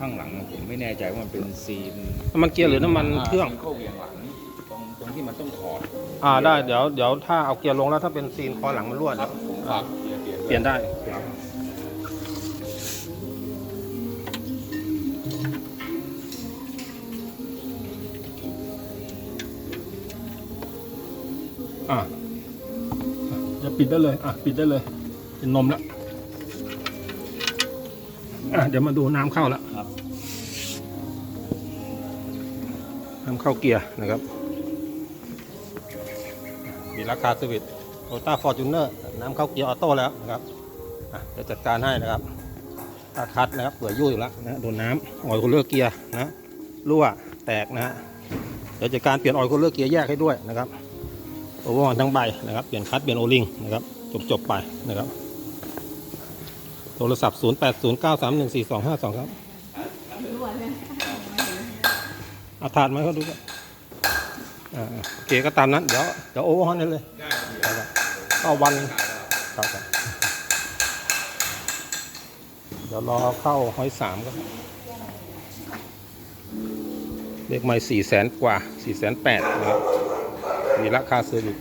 ข้างหลังผมไม่แน่ใจว่ามันเป็นซีนน้ำมันเกียร์หรือน้ำมันเครื่องซีนเข้าเวียงหลังตรงตรงที่มันต้องถอดอ่าได้เดี๋ยวเดี๋ยวถ้าเอาเกียร์ลงแล้วถ้าเป็นซีนคอหลังมันรั่วครัเดี๋บยวผมฝากเกียร์เปลี่ยนเปลี่ยนได้ครับอะจะปิดได้เลยอะปิดได้เลยเป็นนมแล้ว อะเดี๋ยวมาดูน้ำเข้าแล้วครับ น้ำเข้าเกียร์นะครับ มีราคาสวิตโตต้าฟอร์จูเนอร์น้ำเข้าเกียร์ออโต้แล้วนะครับอะเดี๋ยวจัดการให้นะครับตาคัดนะครับเปื่อยยุ่ยอยู่แล้วนะโดนน้ำออยล์คูลเลอร์เกียร์นะรั่วแตกนะฮะเดี๋ยวจัดการเปลี่ยนออยล์คูลเลอร์เกียร์แยกให้ด้วยนะครับโอเวอร์ฮอลทั้งใบนะครับเปลี่ยนคัดเปลี่ยนโอลิงนะครับจบจบๆไปนะครับ โทรศัพท์ 0 8 0 9 3 1 4 2 5 2 ครับรั่วใช่ไหมเอาถาดมาเขาดูกันอ่าโอเคก็ตามนั้น เดี๋ยวเดี๋ยวโอเวอร์ฮอลได้เลยครับก็วันครับครับเดี๋ยวรอเข้าห้อยสามก็เลขไม่สี่แสนกว่าสี่แสนแปดนะครับมีราคาเซอร์วิส